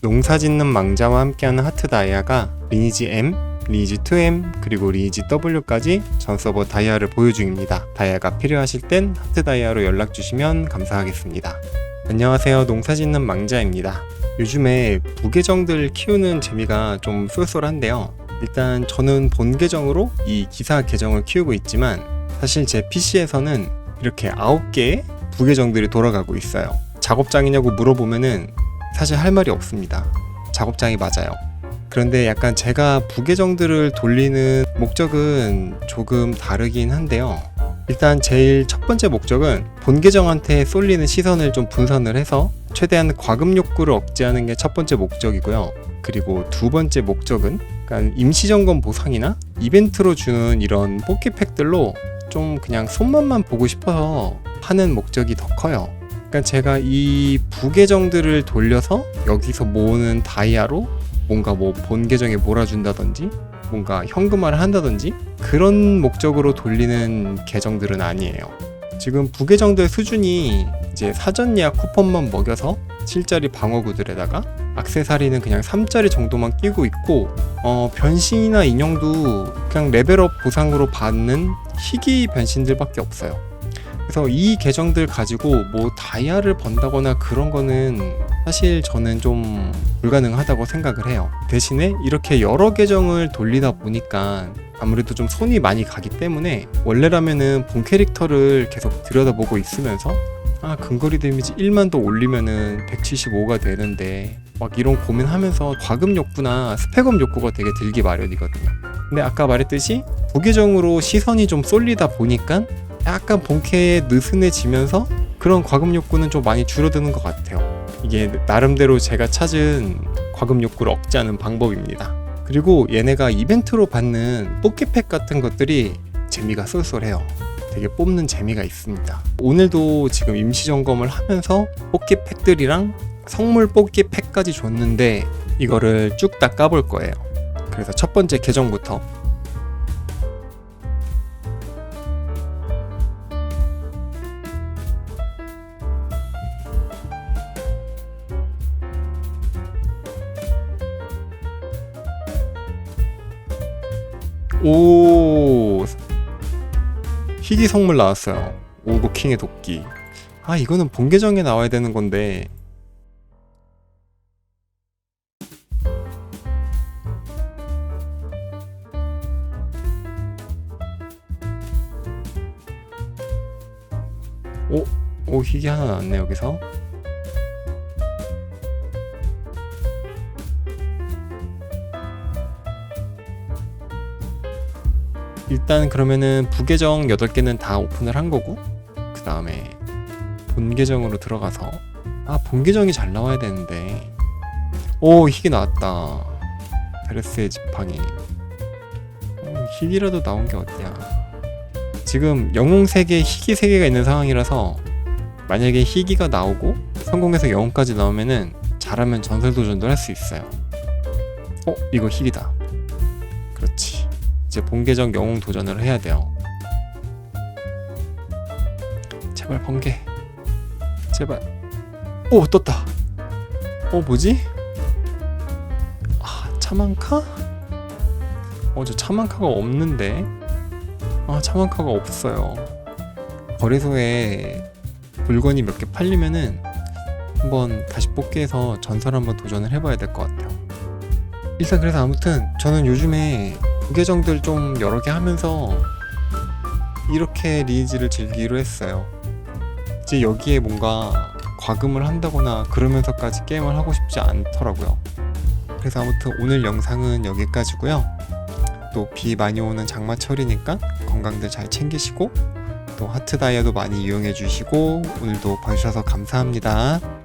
농사짓는 망자와 함께하는 하트 다이아가 리니지 M, 리니지 2M, 그리고 리니지 W까지 전 서버 다이아를 보유 중입니다. 다이아가 필요하실 땐 하트 다이아로 연락 주시면 감사하겠습니다. 안녕하세요. 농사짓는 망자입니다. 요즘에 부계정들 키우는 재미가 좀 쏠쏠한데요. 일단 저는 본 계정으로 이 기사 계정을 키우고 있지만 사실 제 PC에서는 이렇게 9개의 부계정들이 돌아가고 있어요. 작업장이냐고 물어보면은 사실 할 말이 없습니다. 작업장이 맞아요. 그런데 약간 제가 부계정들을 돌리는 목적은 조금 다르긴 한데요. 일단 제일 첫 번째 목적은 본 계정한테 쏠리는 시선을 좀 분산을 해서 최대한 과금 욕구를 억제하는 게 첫 번째 목적이고요. 그리고 두 번째 목적은 임시점검 보상이나 이벤트로 주는 이런 뽑기 팩들로 좀 그냥 손맛만 보고 싶어서 하는 목적이 더 커요. 그러니까 제가 이 부계정들을 돌려서 여기서 모으는 다이아로 뭔가 뭐 본 계정에 몰아준다든지 뭔가 현금화를 한다든지 그런 목적으로 돌리는 계정들은 아니에요. 지금 부계정들 수준이 이제 사전 예약 쿠폰만 먹여서 7짜리 방어구들에다가 악세사리는 그냥 3짜리 정도만 끼고 있고 어, 변신이나 인형도 그냥 레벨업 보상으로 받는 희귀 변신들밖에 없어요. 그래서 이 계정들 가지고 뭐 다이아를 번다거나 그런 거는 사실 저는 좀 불가능하다고 생각을 해요. 대신에 이렇게 여러 계정을 돌리다 보니까 아무래도 좀 손이 많이 가기 때문에 원래라면은 본 캐릭터를 계속 들여다보고 있으면서 아 근거리 데미지 1만 더 올리면은 175가 되는데 막 이런 고민하면서 과금 욕구나 스펙업 욕구가 되게 들기 마련이거든요. 근데 아까 말했듯이 부계정으로 시선이 좀 쏠리다 보니까 약간 본캐에 느슨해지면서 그런 과금 욕구는 좀 많이 줄어드는 것 같아요. 이게 나름대로 제가 찾은 과금 욕구를 억제하는 방법입니다. 그리고 얘네가 이벤트로 받는 뽑기팩 같은 것들이 재미가 쏠쏠해요. 되게 뽑는 재미가 있습니다. 오늘도 지금 임시 점검을 하면서 뽑기 팩들이랑 성물 뽑기 팩까지 줬는데 이거를 쭉 다 까볼 거예요. 그래서 첫 번째 계정부터 오 희귀 성물 나왔어요. 오고킹의 도끼. 아 이거는 본 계정에 나와야 되는 건데 오, 오 희귀 하나 나왔네 여기서. 일단 그러면은 부계정 8개는 다 오픈을 한 거고 그 다음에 본 계정으로 들어가서 아 본 계정이 잘 나와야 되는데. 오 희귀 나왔다. 베레스의 지팡이. 어, 희귀라도 나온 게 어디야? 지금 영웅 3개 희귀 3개가 있는 상황이라서 만약에 희귀가 나오고 성공해서 영웅까지 나오면은 잘하면 전설 도전도 할 수 있어요. 어 이거 희귀다 이제 본계정 영웅 도전을 해야 돼요. 제발 번개. 제발. 오 떴다. 어 뭐지? 아 차만카? 어저 차만카가 없는데. 아 차만카가 없어요. 거래소에 물건이 몇 개 팔리면은 한번 다시 뽑기해서 전설 한번 도전을 해봐야 될 것 같아요. 일단 그래서 아무튼 저는 요즘에 부계정들 좀 여러 개 하면서 이렇게 리니지를 즐기기로 했어요. 이제 여기에 뭔가 과금을 한다거나 그러면서까지 게임을 하고 싶지 않더라고요. 그래서 아무튼 오늘 영상은 여기까지고요. 또 비 많이 오는 장마철이니까 건강들 잘 챙기시고 또 하트 다이아도 많이 이용해 주시고 오늘도 봐주셔서 감사합니다.